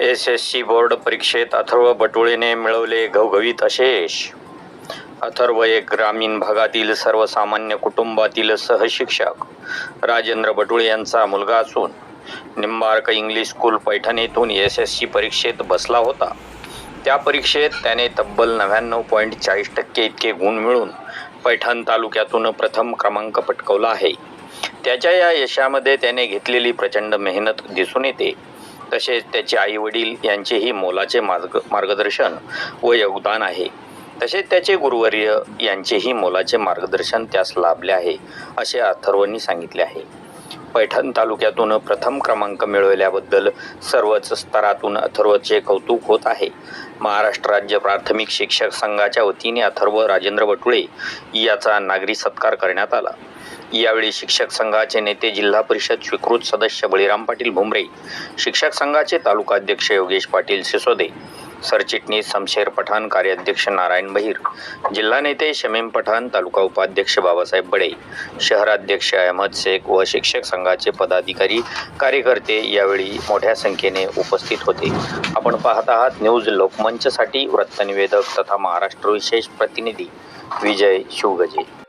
S S C board परीक्षेत अथर्व बटुळेने मिळवले घवघवीत अशेष. अथर्व एक ग्रामीण भागातील सर्वसामान्य कुटुंबातील सहशिक्षक. राजेंद्र बटुळे यांचा मुलगा असून निंबार्क इंग्लिश स्कूल पैठण येथून एस एस सी परीक्षेत बसला होता. त्या परीक्षेत त्याने तब्बल नव्याण्णव पॉईंट चाळीस टक्के इतके गुण मिळून पैठण तालुक्यातून प्रथम क्रमांक पटकवला आहे. त्याच्या या यशामध्ये त्याने घेतलेली प्रचंड मेहनत दिसून येते. तसेच त्याचे आई वडील यांचेही मोलाचे मार्ग मार्गदर्शन व योगदान आहे. तसेच त्याचे गुरुवर्य यांचेही मोलाचे मार्गदर्शन त्यास लाभले आहे असे अथर्वनी सांगितले आहे. पैठण तालुक्यातून प्रथम क्रमांक मिळवल्याबद्दल सर्वच स्तरातून अथर्वचे कौतुक होत आहे. महाराष्ट्र राज्य प्राथमिक शिक्षक संघाच्या वतीने अथर्व राजेंद्र बटुळे याचा नागरी सत्कार करण्यात आला. यावेळी शिक्षक संघाचे नेते जिल्हा परिषद स्वीकृत सदस्य बळीराम पाटील भुमरे शिक्षक संघाचे तालुका अध्यक्ष योगेश पाटील सिसोदे सरचिटणीस शमशेर पठाण कार्याध्यक्ष नारायण बहिर जिल्हा नेते शमीम पठाण तालुका उपाध्यक्ष बाबासाहेब बडे शहराध्यक्ष अहमद शेख व शिक्षक संघाचे पदाधिकारी कार्यकर्ते यावेळी मोठ्या संख्येने उपस्थित होते. आपण पाहत आहात न्यूज लोकमंचसाठी वृत्तनिवेदक तथा महाराष्ट्र विशेष प्रतिनिधी विजय शिवगजे.